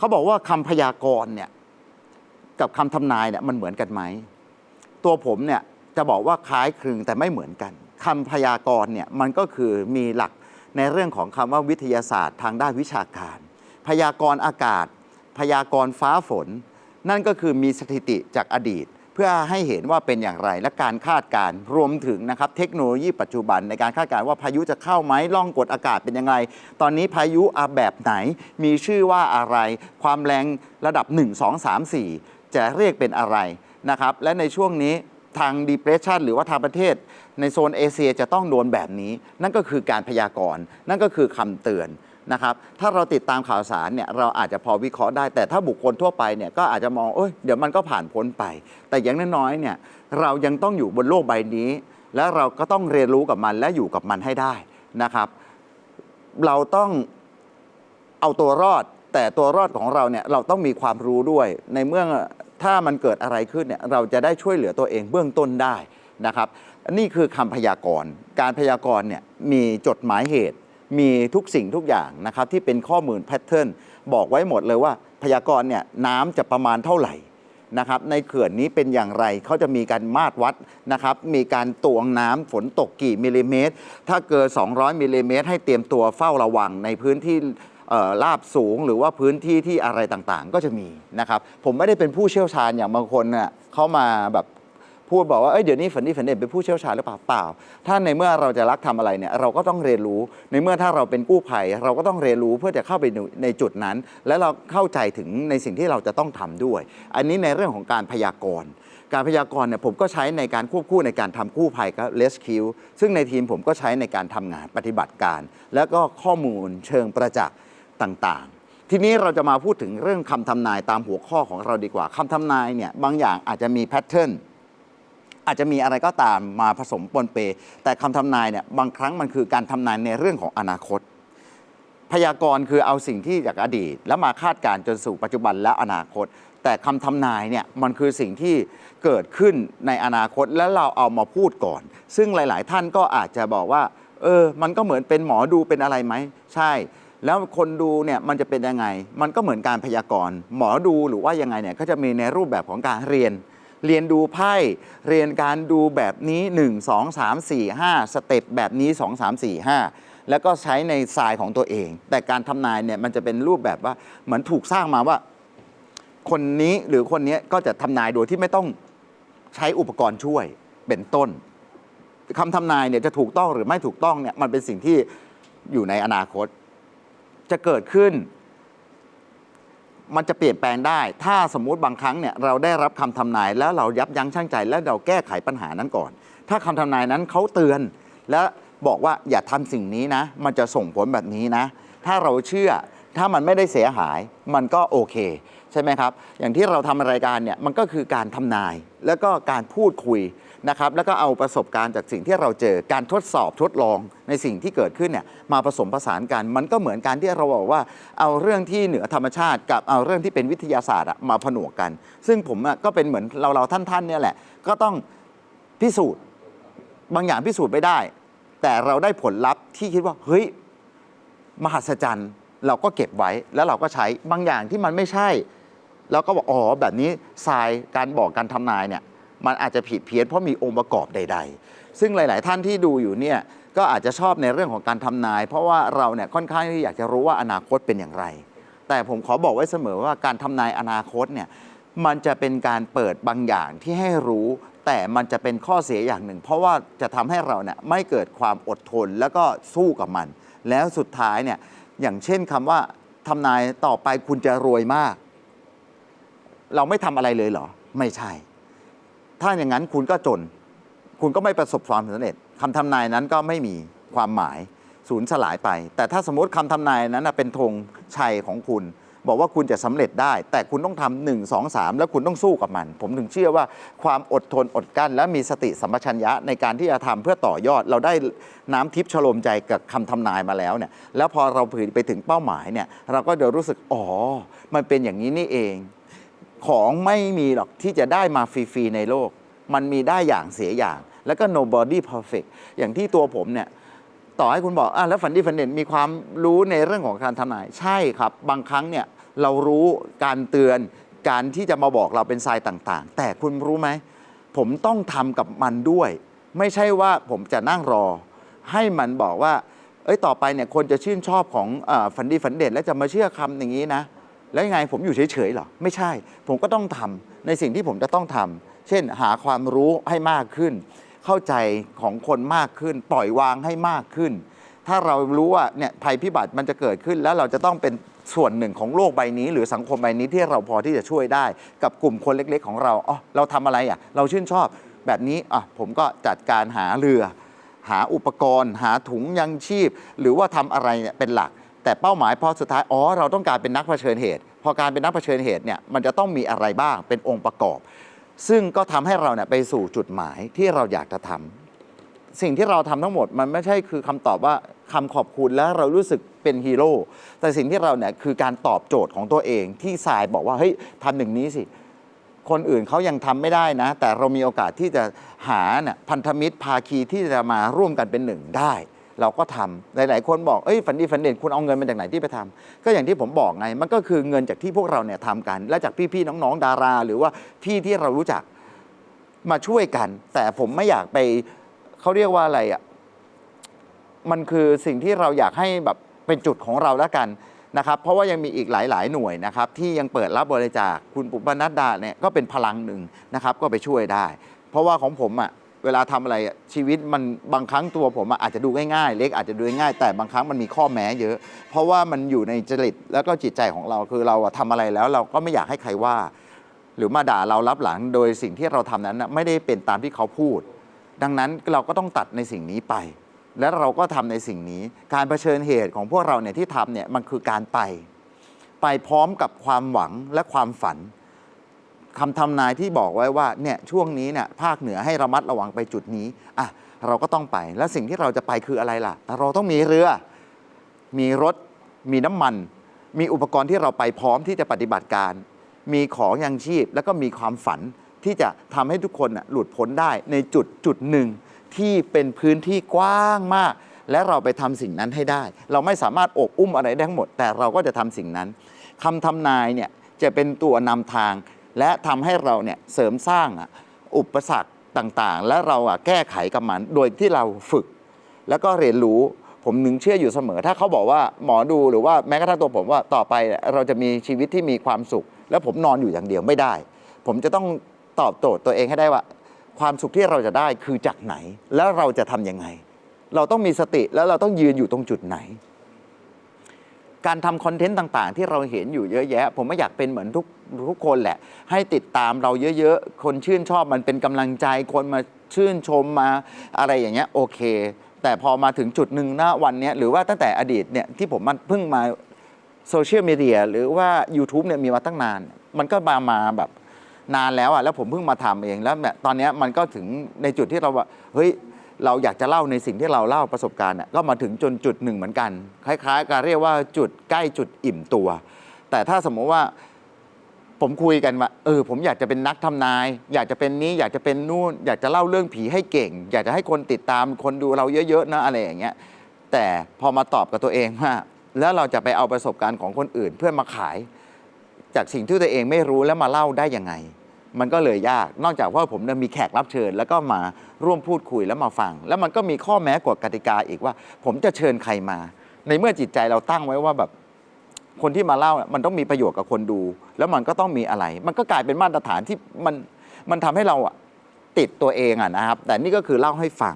เขาบอกว่าคำพยากรณ์เนี่ยกับคำทำนายเนี่ยมันเหมือนกันไหมตัวผมเนี่ยจะบอกว่าคล้ายคลึงแต่ไม่เหมือนกันคำพยากรณ์เนี่ยมันก็คือมีหลักในเรื่องของคำว่าวิทยาศาสตร์ทางด้านวิชาการ พยากรณ์อากาศ พยากรณ์ฟ้าฝน นั่นก็คือมีสถิติจากอดีต พื่อให้เห็นว่าเป็นอย่างไรและการคาดการณ์รวมถึงนะครับเทคโนโลยีปัจจุบันในการคาดการณ์ว่าพายุจะเข้าไหมล่องกดอากาศเป็นยังไง ตอนนี้พายุอาแบบไหน มีชื่อว่าอะไร ความแรงระดับ 1 2 3 4 จะเรียกเป็นอะไรนะครับและในช่วงนี้ทาง depression หรือว่าทางประเทศ ในโซนเอเชียจะต้องโดนแบบนี้ นั่นก็คือการพยากรณ์นั่นก็คือคำเตือน นะครับถ้าเราติดตามข่าวสารเนี่ยเราอาจจะพอวิเคราะห์ได้ แต่ถ้าบุคคลทั่วไปเนี่ยก็อาจจะมองเอ้ยเดี๋ยวมันก็ผ่านพ้นไป แต่อย่างน้อยๆเนี่ยเรายังต้องอยู่บนโลกใบนี้ และเราก็ต้องเรียนรู้กับมันและอยู่กับมันให้ได้นะครับ เราต้องเอาตัวรอด แต่ตัวรอดของเราเนี่ยเราต้องมีความรู้ด้วย ในเมื่อถ้ามันเกิดอะไรขึ้นเนี่ยเราจะได้ช่วยเหลือตัวเองเบื้องต้นได้นะครับ นี่คือคำพยากรณ์ การพยากรณ์เนี่ยมีจดหมายเหตุ มีทุกสิ่งทุกอย่างนะครับที่เป็นข้อมูลแพทเทิร์นบอกไว้หมดเลยว่าพยากรณ์เนี่ยน้ำจะประมาณเท่าไหร่นะครับในเขื่อนนี้เป็นอย่างไรเขาจะมีการมาตรวัดนะครับ มีการตวงน้ำฝนตกกี่มิลลิเมตร ถ้าเกิน 200มิลลิเมตร ให้เตรียมตัวเฝ้าระวังในพื้นที่เอ่อราบสูง หรือว่าพื้นที่ที่อะไรต่างๆ ก็จะมีนะครับ ผมไม่ได้เป็นผู้เชี่ยวชาญอย่างบางคนเน่ะเขามาแบบ พูดบอกว่าเอ้ยเดี๋ยวนี้ฝันดีฝันเด่นเป็นผู้เชี่ยวชาญหรือเปล่าเปล่า ถ้าในเมื่อเราจะรักทำอะไรเนี่ยเราก็ต้องเรียนรู้ ในเมื่อถ้าเราเป็นกู้ภัย เราก็ต้องเรียนรู้เพื่อจะเข้าไปในจุดนั้น และเราเข้าใจถึงในสิ่งที่เราจะต้องทำด้วย อันนี้ในเรื่องของการพยากรณ์การพยากรณ์เนี่ยผมก็ใช้ในการควบคู่ในการทำกู้ภัยกับเลสคิวซึ่งในทีมผมก็ใช้ในการทำงานปฏิบัติการ แล้วก็ข้อมูลเชิงประจักษ์ต่างๆ ทีนี้เราจะมาพูดถึงเรื่องคำทำนายตามหัวข้อของเราดีกว่าคำทำนายเนี่ยบางอย่างอาจจะมีแพทเทิร์น อาจจะมีอะไรก็ตามมาผสมปนเป แต่คำทำนายเนี่ยบางครั้งมันคือการทำนายในเรื่องของอนาคต พยากรณ์คือเอาสิ่งที่จากอดีต แล้วมาคาดการณ์จนสู่ปัจจุบันและอนาคต แต่คำทำนายเนี่ยมันคือสิ่งที่เกิดขึ้นในอนาคตแล้วเราเอามาพูดก่อน ซึ่งหลาย ๆ ท่านก็อาจจะบอกว่า เออ มันก็เหมือนเป็นหมอดูเป็นอะไรไหมใช่แล้วคนดูเนี่ยมันจะเป็นยังไง มันก็เหมือนการพยากรณ์ หมอดูหรือว่ายังไงเนี่ยก็จะมีในรูปแบบของการเรียน เรียนดูไพ่เรียนการดูแบบนี้ 1 2 3 4 5 สเต็ปแบบนี้ 2 3 4 5 แล้วก็ใช้ในทรายของตัวเอง แต่การทำนายเนี่ยมันจะเป็นรูปแบบว่าเหมือนถูกสร้างมาว่า คนนี้หรือคนนี้ก็จะทำนายโดยที่ไม่ต้องใช้อุปกรณ์ช่วยเป็นต้นคำทำนายเนี่ยจะถูกต้องหรือไม่ถูกต้องเนี่ยมันเป็นสิ่งที่อยู่ในอนาคต จะเกิดขึ้น มันจะเปลี่ยนแปลงได้ ถ้าสมมุติบางครั้งเนี่ยเราได้รับคำทำนาย แล้วเรายับยั้งชั่งใจ แล้วเราแก้ไขปัญหานั้นก่อน ถ้าคำทำนายนั้นเขาเตือน และบอกว่าอย่าทำสิ่งนี้นะ มันจะส่งผลแบบนี้นะ ถ้าเราเชื่อถ้ามันไม่ได้เสียหายมันก็โอเค ใช่ไหมครับ อย่างที่เราทำรายการเนี่ยมันก็คือการทำนาย แล้วก็การพูดคุย นะครับแล้วก็เอาประสบการณ์จากสิ่งที่เราเจอการทดสอบทดลองในสิ่งที่เกิดขึ้นเนี่ยมาผสมผสานกันมันก็เหมือนการที่เราบอกว่าเอาเรื่องที่เหนือธรรมชาติกับเอาเรื่องที่เป็นวิทยาศาสตร์มาผนวกกัน ซึ่งผมก็เป็นเหมือนเราเราๆท่านๆเนี่ยแหละก็ต้องพิสูจน์บางอย่างพิสูจน์ไม่ได้ แต่เราได้ผลลัพธ์ที่คิดว่าเฮ้ยมหัศจรรย์ เราก็เก็บไว้แล้วเราก็ใช้บางอย่างที่มันไม่ใช่เราก็บอกอ๋อแบบนี้ทรายการบอกการทำนายเนี่ย มันอาจจะผิดเพี้ยนเพราะมีองค์ประกอบใด ๆ ซึ่งหลาย ๆ ท่านที่ดูอยู่เนี่ยก็อาจจะชอบในเรื่องของการทำนาย เพราะว่าเราเนี่ยค่อนข้างที่อยากจะรู้ว่าอนาคตเป็นอย่างไร แต่ผมขอบอกไว้เสมอว่าการทำนายอนาคตเนี่ยมันจะเป็นการเปิดบางอย่างที่ให้รู้ แต่มันจะเป็นข้อเสียอย่างหนึ่ง เพราะว่าจะทำให้เราเนี่ยไม่เกิดความอดทนแล้วก็สู้กับมัน แล้วสุดท้ายเนี่ยอย่างเช่นคำว่าทำนายต่อไปคุณจะรวยมาก เราไม่ทำอะไรเลยเหรอ ไม่ใช่ ถ้าอย่างนั้นคุณก็จน คุณก็ไม่ประสบความสำเร็จคำทำนายนั้นก็ไม่มีความหมายสูญสลายไป แต่ถ้าสมมติคำทำนายนั้นเป็นธงชัยของคุณ บอกว่าคุณจะสำเร็จได้ แต่คุณต้องทำหนึ่งสองสามแล้วคุณต้องสู้กับมัน ผมถึงเชื่อว่าความอดทนอดกลั้น และมีสติสัมปชัญญะในการที่จะทำเพื่อต่อยอด เราได้น้ำทิพย์ชโลมใจกับคำทำนายมาแล้วเนี่ยแล้วพอเราผือไปถึงเป้าหมายเนี่ยเราก็จะรู้สึกอ๋อมันเป็นอย่างนี้นี่เอง ของไม่มีหรอกที่จะได้มาฟรีๆในโลก มันมีได้อย่างเสียอย่าง แล้วก็ nobody perfect อย่างที่ตัวผมเนี่ย ต่อให้คุณบอกอะแล้วฝันดีฝันเด่นมีความรู้ในเรื่องของการทำนาย ใช่ครับ บางครั้งเนี่ยเรารู้การเตือนการที่จะมาบอกเราเป็นทรายต่างๆ แต่คุณรู้ไหม ผมต้องทำกับมันด้วย ไม่ใช่ว่าผมจะนั่งรอ ให้มันบอกว่า เอ้ยต่อไปเนี่ยคนจะชื่นชอบของอฝันดีฝันเด่นแล้วจะมาเชื่อคำอย่างนี้นะ แล้วยังไงผมอยู่เฉยๆหรอ ไม่ใช่ ผมก็ต้องทำในสิ่งที่ผมจะต้องทำเช่นหาความรู้ให้มากขึ้น เข้าใจของคนมากขึ้น ปล่อยวางให้มากขึ้น ถ้าเรารู้ว่าเนี่ยภัยพิบัติมันจะเกิดขึ้น แล้วเราจะต้องเป็นส่วนหนึ่งของโลกใบนี้ หรือสังคมใบนี้ที่เราพอที่จะช่วยได้ กับกลุ่มคนเล็ก ๆ ของเราอ๋อเราทำอะไรอะ เราชื่นชอบแบบนี้อะผมก็จัดการหาเรือ หาอุปกรณ์ หาถุงยังชีพ หรือว่าทำอะไรเนี่ยเป็นหลัก แต่เป้าหมายพอสุดท้าย อ๋อ เราต้องการเป็นนักเผชิญเหตุ พอการเป็นนักเผชิญเหตุเนี่ยมันจะต้องมีอะไรบ้างเป็นองค์ประกอบ ซึ่งก็ทำให้เราเนี่ยไปสู่จุดหมายที่เราอยากจะทำสิ่งที่เราทำทั้งหมดมันไม่ใช่คือคำตอบว่าคำขอบคุณแล้วเรารู้สึกเป็นฮีโร่แต่สิ่งที่เราเนี่ยคือการตอบโจทย์ของตัวเองที่สายบอกว่าเฮ้ยทำอย่งนี้สิคนอื่นเขายังทำไม่ได้นะ แต่เรามีโอกาสที่จะหาเนี่ยพันธมิตรภาคีที่จะมาร่วมกันเป็นหนึ่งได้ เราก็ทำหลาย ๆ คนบอกเอ้ยฝันดีฝันเด่นคุณเอาเงินมาจากไหนที่ไปทำก็อย่างที่ผมบอกไง มันก็คือเงินจากที่พวกเราเนี่ยทำกัน และจากพี่ ๆ น้อง ๆ ดารา หรือว่าพี่ที่เรารู้จักมาช่วยกัน แต่ผมไม่อยากไปเขาเรียกว่าอะไรอะมันคือสิ่งที่เราอยากให้แบบเป็นจุดของเราแล้วกันนะครับ เพราะว่ายังมีอีกหลาย ๆ หน่วยนะครับ ที่ยังเปิดรับบริจาคคุณปุปนัดดาเนี่ยก็เป็นพลังหนึ่งนะครับ ก็ไปช่วยได้ เพราะว่าของผมอะ เวลาทำอะไรชีวิตมันบางครั้งตัวผมอาจจะดูง่ายๆ เล็กอาจจะดูง่ายแต่บางครั้งมันมีข้อแม้เยอะ เพราะว่ามันอยู่ในจริตแล้วก็จิตใจของเราคือเราอะทำอะไรแล้วเราก็ไม่อยากให้ใครว่า หรือมาด่าเรารับหลังโดยสิ่งที่เราทำนั้นไม่ได้เป็นตามที่เขาพูด ดังนั้นเราก็ต้องตัดในสิ่งนี้ไป และเราก็ทำในสิ่งนี้ การเผชิญเหตุของพวกเราเนี่ยที่ทำเนี่ยมันคือการไป ไปพร้อมกับความหวังและความฝัน คำทำนายที่บอกไว้ว่าเนี่ยช่วงนี้เนี่ยภาคเหนือให้ระมัดระวังไปจุดนี้อะเราก็ต้องไปและสิ่งที่เราจะไปคืออะไรล่ะ เราต้องมีเรือ มีรถ มีน้ำมัน มีอุปกรณ์ที่เราไปพร้อมที่จะปฏิบัติการ มีของยังชีพ แล้วก็มีความฝันที่จะทำให้ทุกคนหลุดพ้นได้ในจุดจุดหนึ่งที่เป็นพื้นที่กว้างมาก และเราไปทำสิ่งนั้นให้ได้ เราไม่สามารถโอบอุ้มอะไรได้ทั้งหมด แต่เราก็จะทำสิ่งนั้นคำทำนายเนี่ยจะเป็นตัวนำทาง และทำให้เราเนี่ยเสริมสร้างอุปสรรคต่างๆ และเราแก้ไขกับมันโดยที่เราฝึก แล้วก็เรียนรู้ผมหนึ่งเชื่ออยู่เสมอ ถ้าเขาบอกว่าหมอดูหรือว่าแม้กระทั่งตัวผมว่าต่อไปเราจะมีชีวิตที่มีความสุข แล้วผมนอนอยู่อย่างเดียวไม่ได้ ผมจะต้องตอบโจทย์ตัวเองให้ได้ว่า ความสุขที่เราจะได้คือจากไหน แล้วเราจะทำยังไง เราต้องมีสติแล้วเราต้องยืนอยู่ตรงจุดไหน การทำคอนเทนต์ต่างๆ ที่เราเห็นอยู่เยอะแยะ ผมไม่อยากเป็นเหมือนทุกทุกคนแหละ ให้ติดตามเราเยอะๆ คนชื่นชอบมันเป็นกำลังใจ คนมาชื่นชมมาอะไรอย่างเงี้ยโอเค แต่พอมาถึงจุดหนึ่งณวันเนี้ยหรือว่าตั้งแต่อดีตเนี่ยที่ผมมันเพิ่งมาโซเชียลมีเดียหรือว่า YouTube เนี่ยมีมาตั้งนาน มันก็มามาแบบนานแล้วอะแล้วผมเพิ่งมาทำเองแล้วแบบตอนเนี้ยมันก็ถึงในจุดที่เราว่าเฮ้ย เราอยากจะเล่าในสิ่งที่เราเล่าประสบการณ์น่ะก็มาถึงจนจุดหนึ่งเหมือนกัน คล้ายๆการเรียกว่าจุดใกล้จุดอิ่มตัว แต่ถ้าสมมติว่าผมคุยกันว่าเออผมอยากจะเป็นนักทำนาย อยากจะเป็นนี้อยากจะเป็นนู่น อยากจะเล่าเรื่องผีให้เก่ง อยากจะให้คนติดตามคนดูเราเยอะๆนะอะไรอย่างเงี้ยแต่พอมาตอบกับตัวเองว่าแล้วเราจะไปเอาประสบการณ์ของคนอื่นเพื่อมาขาย จากสิ่งที่ตัวเองไม่รู้แล้วมาเล่าได้ยังไง มันก็เลยยาก นอกจากว่าผมมีแขกรับเชิญ แล้วก็มาร่วมพูดคุยแล้วมาฟัง แล้วมันก็มีข้อแม้กฎกติกาอีกว่า ผมจะเชิญใครมา ในเมื่อจิตใจเราตั้งไว้ว่าแบบคนที่มาเล่ามันต้องมีประโยชน์กับคนดู แล้วมันก็ต้องมีอะไร มันก็กลายเป็นมาตรฐานที่มันมันทำให้เราอะติดตัวเองอะนะครับ แต่นี่ก็คือเล่าให้ฟัง